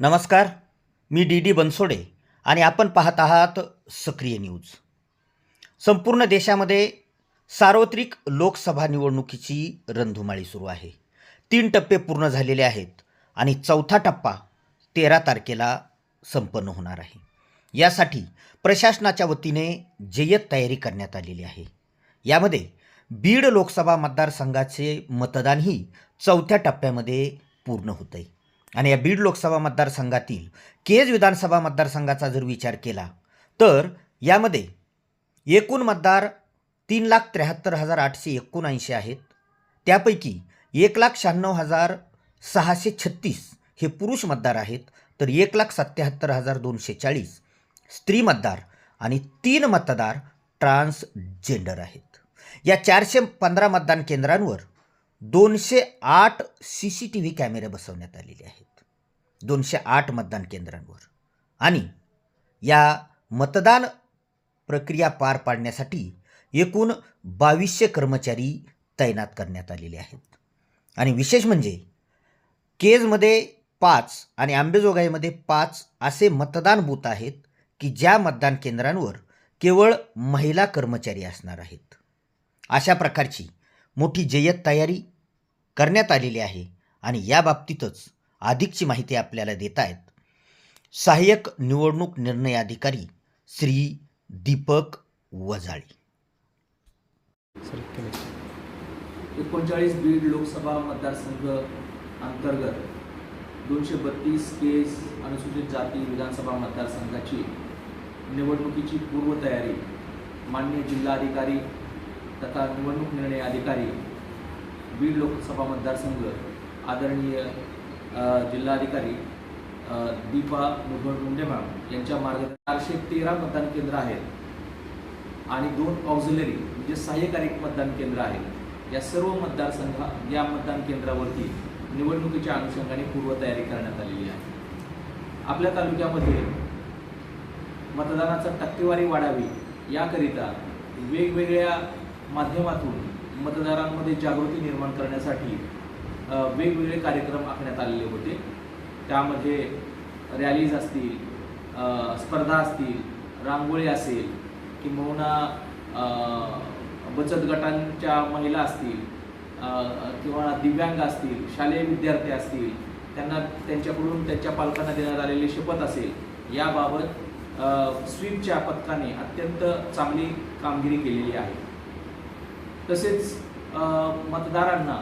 नमस्कार मी D D Bansode आणि आपण पाहत आहात सक्रिय न्यूज. संपूर्ण देशामध्ये सार्वत्रिक लोकसभा निवडणुकीची रणधुमाळी सुरू आहे. तीन टप्पे पूर्ण झालेले आहेत आणि चौथा टप्पा तेरा तारखेला संपन्न होणार आहे. यासाठी प्रशासनाच्या वतीने जय्यत तयारी करण्यात आलेली आहे. यामध्ये बीड लोकसभा मतदारसंघाचे मतदानही चौथ्या टप्प्यामध्ये पूर्ण होत आहे आणि या बीड लोकसभा मतदारसंघातील केज विधानसभा मतदारसंघाचा जर विचार केला तर यामध्ये एकूण मतदार तीन लाख त्र्याहत्तर हजार आठशे एकोणऐंशी आहेत. त्यापैकी एक लाख शहाण्णव हजार सहाशे छत्तीस हे पुरुष मतदार आहेत. तर एक लाख सत्याहत्तर हजार दोनशे चाळीस स्त्री मतदार आणि तीन मतदार ट्रान्सजेंडर आहेत. या चारशे पंधरा मतदान केंद्रांवर दोनशे आठ सी सी टी व्ही कॅमेरे बसवण्यात आलेले आहेत. दोनशे आठ मतदान केंद्रांवर. आणि या मतदान प्रक्रिया पार पाडण्यासाठी एकूण बावीसशे कर्मचारी तैनात करण्यात आलेले आहेत. आणि विशेष म्हणजे केजमध्ये पाच आणि आंबेजोगाईमध्ये पाच असे मतदान बूथ आहेत की ज्या मतदान केंद्रांवर केवळ महिला कर्मचारी असणार आहेत. अशा प्रकारची मोठी जय्यत तयारी करण्यात आलेली आहे आणि याबाबतीतच अधिकची माहिती आपल्याला देत आहेत. सहाय्यक निवडणूक निर्णय अधिकारी श्री दीपक वजाळी. एकोणचाळीस बीड लोकसभा मतदारसंघ अंतर्गत दोनशे बत्तीस केस अनुसूचित जाती विधानसभा मतदारसंघाची निवडणुकीची पूर्वतयारी मान्य जिल्हाधिकारी तथा निवडणूक निर्णय अधिकारी बीड लोकसभा मतदारसंघ आदरणीय जिल्हाधिकारी दीपा मुधोळ मुंडेमा यांच्या मार्ग चारशे तेरा मतदान केंद्र आहेत. आणि दोन ऑक्झिलरी म्हणजे सहाय्यकारी मतदान केंद्र आहेत. या सर्व मतदारसंघा या मतदान केंद्रावरती निवडणुकीच्या अनुषंगाने पूर्वतयारी करण्यात आलेली आहे. आपल्या तालुक्यामध्ये मतदानाचा टक्केवारी वाढावी याकरिता वेगवेगळ्या माध्यमातून मतदारांमध्ये जागृती निर्माण करण्यासाठी वेगवेगळे कार्यक्रम आखण्यात आलेले होते. त्यामध्ये रॅलीज असतील स्पर्धा असतील रांगोळी असेल किंबहुना बचत गटांच्या महिला असतील किंवा दिव्यांग असतील शालेय विद्यार्थी असतील त्यांना त्यांच्याकडून त्यांच्या पालकांना देण्यात आलेली शपथ असेल याबाबत स्वीपच्या पथकाने अत्यंत चांगली कामगिरी केलेली आहे. तसेच मतदारांना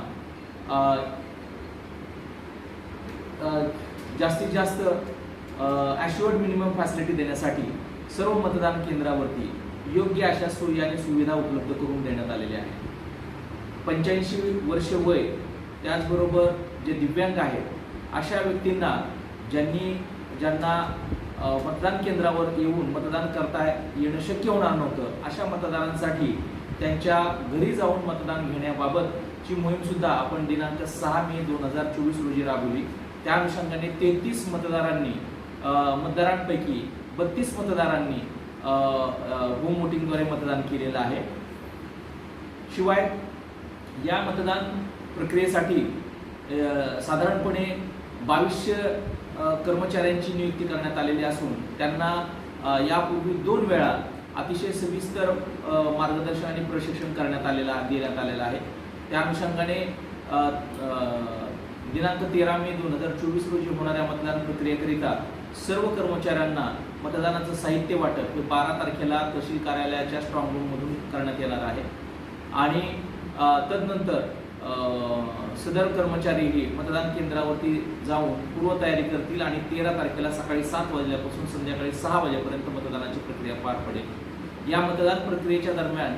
जास्तीत जास्त ॲश्युअर्ड मिनिमम फॅसिलिटी देण्यासाठी सर्व मतदान केंद्रावरती योग्य अशा सोयी आणि सुविधा उपलब्ध करून देण्यात आलेल्या आहेत. पंच्याऐंशी वर्ष वय त्याचबरोबर जे दिव्यांग आहेत अशा व्यक्तींना ज्यांनी ज्यांना मतदान केंद्रावर येऊन मतदान करता येणं शक्य होणार नव्हतं अशा मतदारांसाठी त्यांच्या घरी जाऊन मतदान घेण्याबाबतची मोहीम सुद्धा आपण दिनांक सहा मे दोन हजार चोवीस रोजी राबवली. त्या अनुषंगाने तेहतीस मतदारांनी मतदारांपैकी बत्तीस मतदारांनी होम वोटिंगद्वारे मतदान केलेलं आहे. शिवाय या मतदान प्रक्रियेसाठी साधारणपणे बावीसशे कर्मचाऱ्यांची नियुक्ती करण्यात आलेली असून त्यांना यापूर्वी दोन वेळा अतिशय सविस्तर मार्गदर्शन आणि प्रशिक्षण करण्यात आलेलं देण्यात आलेलं आहे. त्या अनुषंगाने दिनांक तेरा मे दोन हजार चोवीस रोजी होणाऱ्या मतदान प्रक्रियेकरिता सर्व कर्मचाऱ्यांना मतदानाचं साहित्य वाटप हे बारा तारखेला तहसील कार्यालयाच्या स्ट्रॉंग रूममधून करण्यात येणार आहे. आणि तदनंतर सदर कर्मचारीही मतदान केंद्रावरती जाऊन पूर्वतयारी करतील आणि तेरा तारखेला सकाळी सात वाजल्यापासून संध्याकाळी सहा वाजेपर्यंत मतदानाची प्रक्रिया पार पडेल. या मतदान प्रक्रियेच्या दरम्यान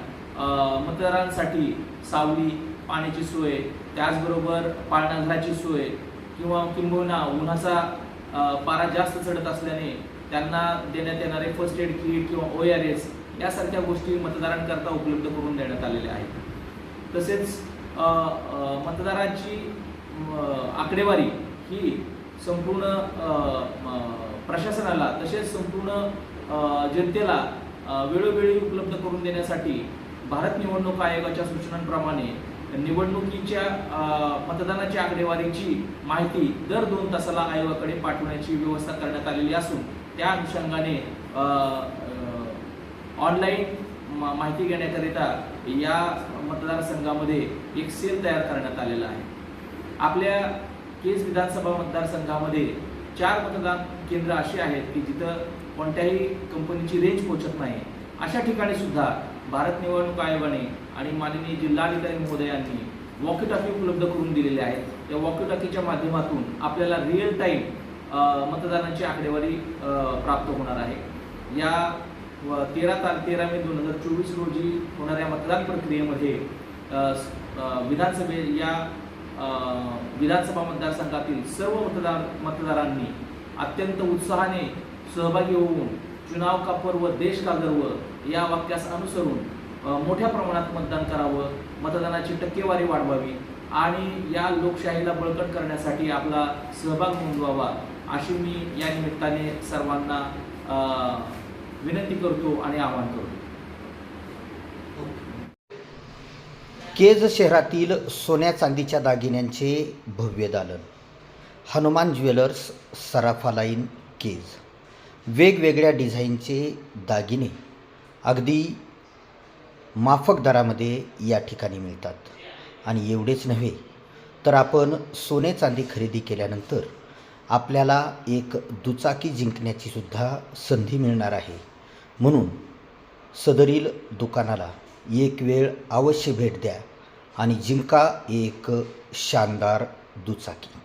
मतदारांसाठी सावली पाण्याची सोय त्याचबरोबर पाळणाघराची सोय किंवा किंबहुना उन्हाचा पारा जास्त चढत असल्याने त्यांना देण्यात येणारे फर्स्ट एड किट किंवा ओ आर एस यासारख्या गोष्टी मतदारांकरता उपलब्ध करून देण्यात आलेल्या आहेत. तसेच मतदारांची आकडेवारी ही संपूर्ण प्रशासनाला तसेच संपूर्ण जनतेला वेळोवेळी उपलब्ध करून देण्यासाठी भारत निवडणूक आयोगाच्या सूचनांप्रमाणे निवडणुकीच्या मतदानाच्या आकडेवारीची माहिती दर दोन तासाला आयोगाकडे पाठवण्याची व्यवस्था करण्यात आलेली असून त्या अनुषंगाने ऑनलाईन मा- माहिती घेण्याकरिता या मतदारसंघामध्ये एक सेल तयार करण्यात आलेला आहे. आपल्या केज विधानसभा मतदारसंघामध्ये चार मतदान केंद्र अशी आहेत की जिथं कोणत्याही कंपनीची रेंज पोहोचत नाही. अशा ठिकाणी सुद्धा भारत निवडणूक आयोगाने आणि माननीय जिल्हाधिकारी महोदयांनी वॉकी टॉकी उपलब्ध करून दिलेले आहेत. या वॉकी टॉकीच्या माध्यमातून आपल्याला रिअल टाईम मतदानाची आकडेवारी प्राप्त होणार आहे. या तेरा तार तेरा मे दोन हजार चोवीस रोजी होणाऱ्या मतदान प्रक्रियेमध्ये विधानसभे या विधानसभा मतदारसंघातील सर्व मतदार मतदारांनी अत्यंत उत्साहाने सहभागी होऊन चुनाव का पर्व देश का गर्व या वाक्यास अनुसरून मोठ्या प्रमाणात मतदान करावं मतदानाची टक्केवारी वाढवावी आणि या लोकशाहीला बळकट करण्यासाठी आपला सहभाग नोंदवावा अशी मी या निमित्ताने सर्वांना विनंती करतो आणि आवाहन करतो. केज शहरातील सोन्या चांदीच्या दागिन्यांचे भव्य दालन. हनुमान ज्वेलर्स सराफा लाईन केज. वेगवेगळ्या डिझाईनचे दागिने अगदी माफक दरामध्ये या ठिकाणी मिळतात. आणि एवढेच नव्हे तर आपण सोने चांदी खरेदी केल्यानंतर आपल्याला एक दुचाकी जिंकण्याची सुद्धा संधी मिळणार आहे. म्हणून सदरील दुकानाला एक वेळ अवश्य भेट द्या आणि जिंका एक शानदार दुचाकी.